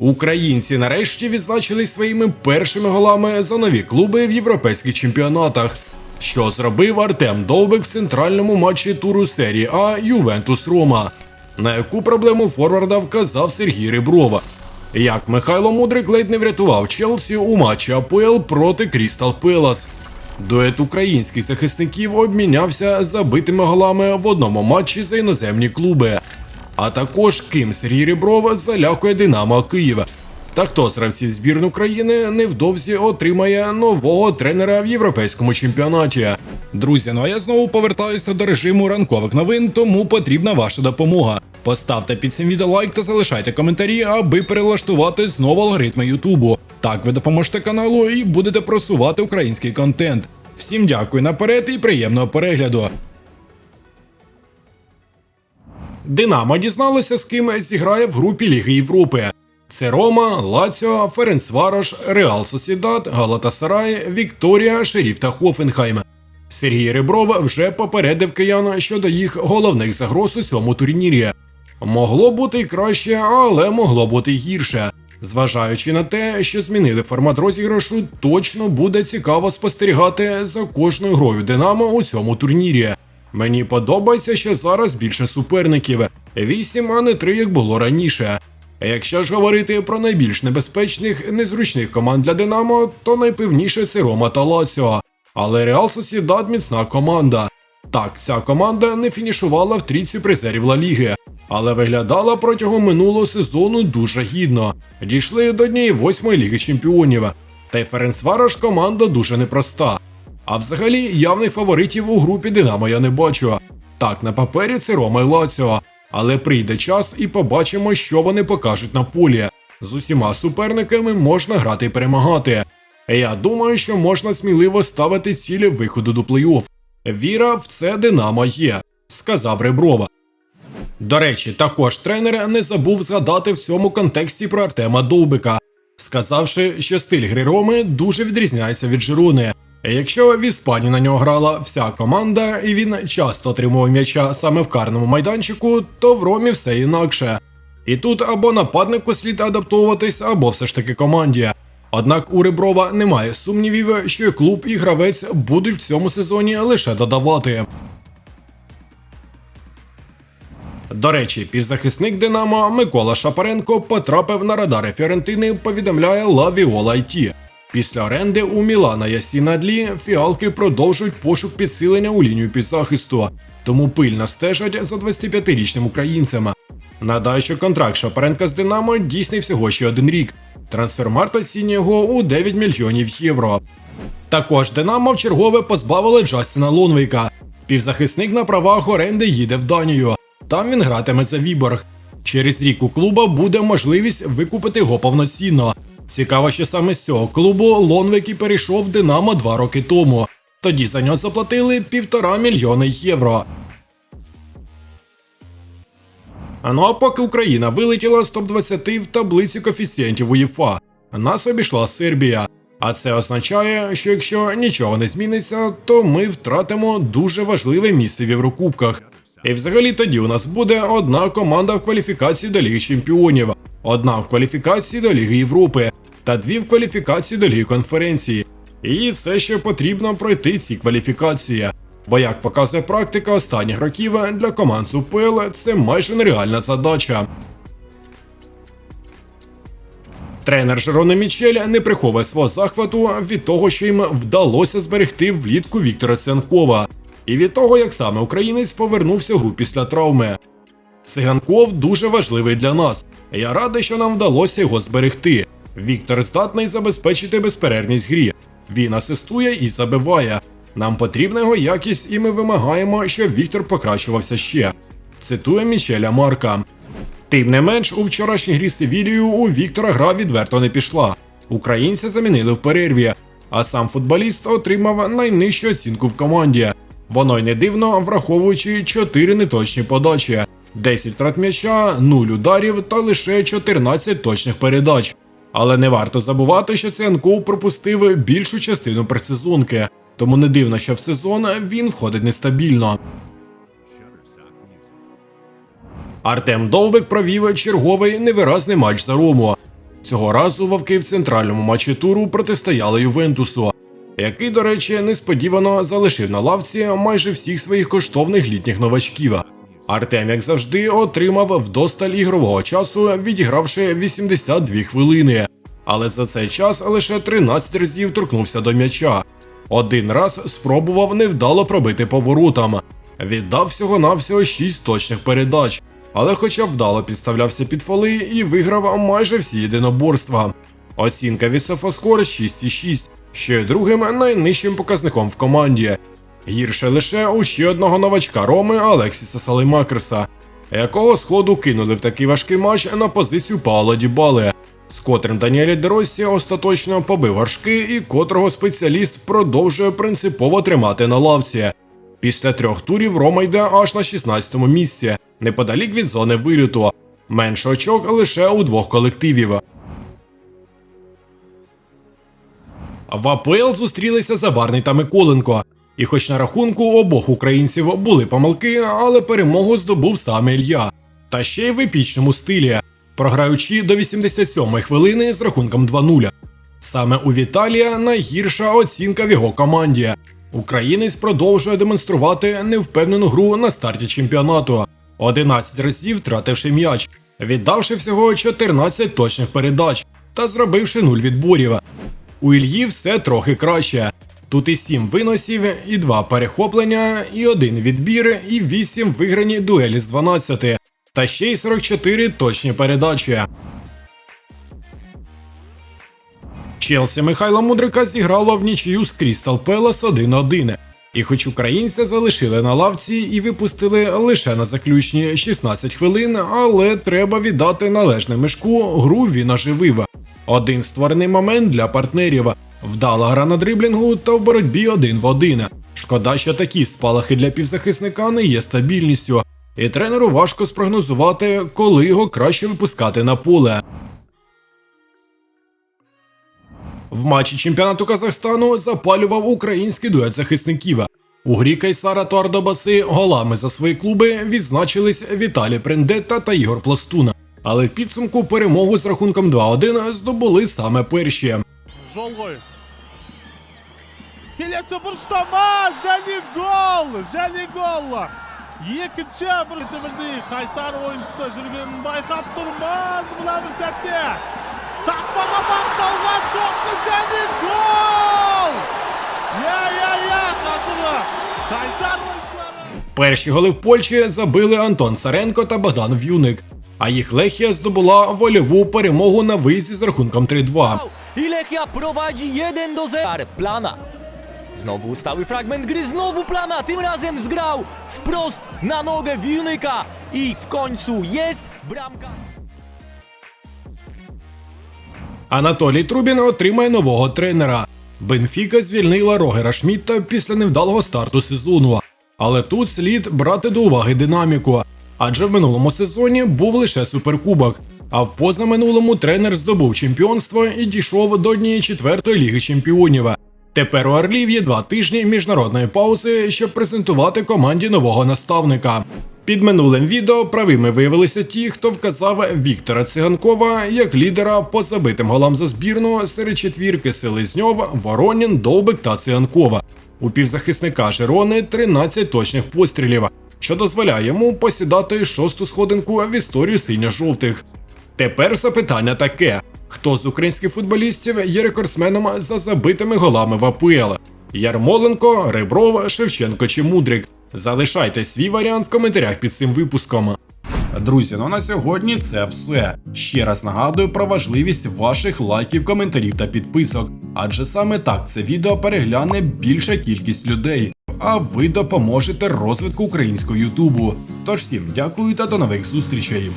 Українці нарешті відзначились своїми першими голами за нові клуби в європейських чемпіонатах, що зробив Артем Довбик в центральному матчі туру серії А Ювентус Рома, на яку проблему форварда вказав Сергій Риброва. Як Михайло Мудрик ледь не врятував Челсі у матчі АПЛ проти Крістал Пелас. Дует українських захисників обмінявся забитими голами в одному матчі за іноземні клуби. А також Ким Сергій Рібров залякує Динамо Києва. Та хто з збірної України невдовзі отримає нового тренера в європейському чемпіонаті. Друзі, ну а я знову повертаюся до режиму ранкових новин, тому потрібна ваша допомога. Поставте під цим відео лайк та залишайте коментарі, аби перелаштувати знову алгоритми Ютубу. Так ви допоможете каналу і будете просувати український контент. Всім дякую наперед і приємного перегляду. Динамо дізналося, з ким зіграє в групі Ліги Європи. Це Рома, Лаціо, Ференцварош, Реал Сосідат, Галатасарай, Вікторія, Шеріф та Хофенхайм. Сергій Ребров вже попередив киян щодо їх головних загроз у цьому турнірі. Могло бути краще, але могло бути й гірше. Зважаючи на те, що змінили формат розіграшу, точно буде цікаво спостерігати за кожною грою Динамо у цьому турнірі. Мені подобається, що зараз більше суперників 8, а не 3, як було раніше. Якщо ж говорити про найбільш небезпечних незручних команд для Динамо, то найпевніше це Рома та Лаціо. Але Реал Сосідад міцна команда. Так, ця команда не фінішувала в трійці призерів Ла Ліги, але виглядала протягом минулого сезону дуже гідно. Дійшли до однієї восьмої ліги чемпіонів. Та й Ференцвараш команда дуже непроста. А взагалі явних фаворитів у групі Динамо я не бачу. Так, на папері це Рома і Лаціо, але прийде час і побачимо, що вони покажуть на полі. З усіма суперниками можна грати і перемагати. Я думаю, що можна сміливо ставити цілі виходу до плей-офф. Віра в це Динамо є, сказав Реброва. До речі, також тренер не забув згадати в цьому контексті про Артема Довбика, сказавши, що стиль гри Роми дуже відрізняється від Жирони. Якщо в Іспанії на нього грала вся команда, і він часто отримував м'яча саме в карному майданчику, то в Ромі все інакше. І тут або нападнику слід адаптовуватись, або все ж таки команді. Однак у Реброва немає сумнівів, що і клуб і гравець будуть в цьому сезоні лише додавати. До речі, півзахисник Динамо Микола Шапаренко потрапив на радари Фіорентини, повідомляє La Viola IT. Після оренди у Мілана Ясіна Длі фіалки продовжують пошук підсилення у лінію підзахисту, тому пильно стежать за 25-річним українцем. Нагадаю, що контракт Шапаренка з Динамо дійсний всього ще один рік. Трансфермарт оцінює його у 9 мільйонів євро. Також Динамо вчергове позбавили Джастіна Лонвейка. Півзахисник на правах оренди їде в Данію. Там він гратиме за Віборг. Через рік у клуба буде можливість викупити його повноцінно. Цікаво, що саме з цього клубу Лонвек і перейшов в Динамо два роки тому. Тоді за нього заплатили півтора мільйони євро. А ну а поки Україна вилетіла з топ-20 в таблиці коефіцієнтів УЄФА, нас обійшла Сербія. А це означає, що якщо нічого не зміниться, то ми втратимо дуже важливе місце в Єврокубках. І взагалі тоді у нас буде одна команда в кваліфікації до Ліги Чемпіонів, одна в кваліфікації до Ліги Європи та дві в кваліфікації до Ліги конференції. І це ще потрібно пройти ці кваліфікації. Бо, як показує практика останніх років, для команд з УПЛ це майже нереальна задача. Тренер Жероне Мічель не приховує свого захвату від того, що їм вдалося зберегти влітку Віктора Цянкова, і від того, як саме українець повернувся в гру після травми. Циганков дуже важливий для нас. Я радий, що нам вдалося його зберегти. Віктор здатний забезпечити безперервність грі. Він асистує і забиває. Нам потрібна його якість, і ми вимагаємо, щоб Віктор покращувався ще. Цитує Мічеля Марка. Тим не менш, у вчорашній грі з Севілією у Віктора гра відверто не пішла. Українця замінили в перерві, а сам футболіст отримав найнижчу оцінку в команді. Воно й не дивно, враховуючи 4 неточні подачі, 10 втрат м'яча, 0 ударів та лише 14 точних передач. Але не варто забувати, що Цианков пропустив більшу частину предсезонки, тому не дивно, що в сезон він входить нестабільно. Артем Довбик провів черговий невиразний матч за Рому. Цього разу вовки в центральному матчі туру протистояли Ювентусу, який, до речі, несподівано залишив на лавці майже всіх своїх коштовних літніх новачків. Артем, як завжди, отримав вдосталь ігрового часу, відігравши 82 хвилини. Але за цей час лише 13 разів торкнувся до м'яча. Один раз спробував невдало пробити поворотам. Віддав всього-навсього 6 точних передач, але хоча вдало підставлявся під фоли і виграв майже всі єдиноборства. Оцінка від Софоскор 6,6, що є другим найнижчим показником в команді. Гірше лише у ще одного новачка Роми Алексіса Салеймакерса, якого сходу кинули в такий важкий матч на позицію Паула Дібали, з котрим Даніелі Деросі остаточно побив горшки і котрого спеціаліст продовжує принципово тримати на лавці. Після трьох турів Рома йде аж на 16-му місці, неподалік від зони виліту. Менше очок лише у двох колективів. В АПЛ зустрілися Забарний та Миколенко. І хоч на рахунку обох українців були помилки, але перемогу здобув саме Ілья. Та ще й в епічному стилі, програючи до 87-ї хвилини з рахунком 2-0. Саме у Віталія найгірша оцінка в його команді. Українець продовжує демонструвати невпевнену гру на старті чемпіонату, 11 разів втративши м'яч, віддавши всього 14 точних передач та зробивши 0 відборів. У Ільї все трохи краще. Тут і 7 виносів, і 2 перехоплення, і один відбір, і 8 виграні дуелі з 12, та ще й 44 точні передачі. Челсі Михайла Мудрика зіграло в нічию з Крістал Пелас 1-1. І хоч українця залишили на лавці і випустили лише на заключні 16 хвилин, але треба віддати належне мешку, гру він оживив. Один створений момент для партнерів, вдала гра на дриблінгу та в боротьбі один в один. Шкода, що такі спалахи для півзахисника не є стабільністю, і тренеру важко спрогнозувати, коли його краще випускати на поле. В матчі чемпіонату Казахстану запалював український дует захисників. У грі Кайсара та Ардобаси голами за свої клуби відзначились Віталій Прендетта та Ігор Пластун. Але в підсумку перемогу з рахунком 2-1 здобули саме перші Жол ғой. Келесі бұрыштама және гол! Және гол! Екінші бір бірдей Қайсар ойыншысы жүргенін байқап тұрмыз мына бір сәтте. Қақпаға бағытталған соққы және гол! Я, я, я, қазір Қайсар ойыншылары. Перші голи в Польщі забили Антон Царенко та Богдан В'юник. А їх Лехія здобула вольову перемогу на виїзді з рахунком 3-2. I Lechia prowadzi 1 do 0. Plana. Znowu stały fragment gry, znowu Plana. Tym razem zgrał wprost na nogę Wiunyka. I w końcu jest bramka. Анатолій Трубін отримає нового тренера. Бенфіка звільнила Рогера Шмітта після невдалого старту сезону. Але тут слід брати до уваги динаміку. Адже в минулому сезоні був лише суперкубок. А в позаминулому тренер здобув чемпіонство і дійшов до однієї четвертої ліги чемпіонів. Тепер у Орлів є два тижні міжнародної паузи, щоб презентувати команді нового наставника. Під минулим відео правими виявилися ті, хто вказав Віктора Циганкова як лідера по забитим голам за збірну серед четвірки Селезньов, Воронін, Довбик та Циганкова. У півзахисника Жерони 13 точних пострілів, що дозволяє йому посідати шосту сходинку в історію синьо-жовтих. Тепер запитання таке: хто з українських футболістів є рекордсменом за забитими голами в АПЛ? Ярмоленко, Ребров, Шевченко чи Мудрик? Залишайте свій варіант в коментарях під цим випуском. Друзі, ну на сьогодні це все. Ще раз нагадую про важливість ваших лайків, коментарів та підписок, адже саме так це відео перегляне більша кількість людей, а ви допоможете розвитку українського Ютубу. Тож всім дякую та до нових зустрічей.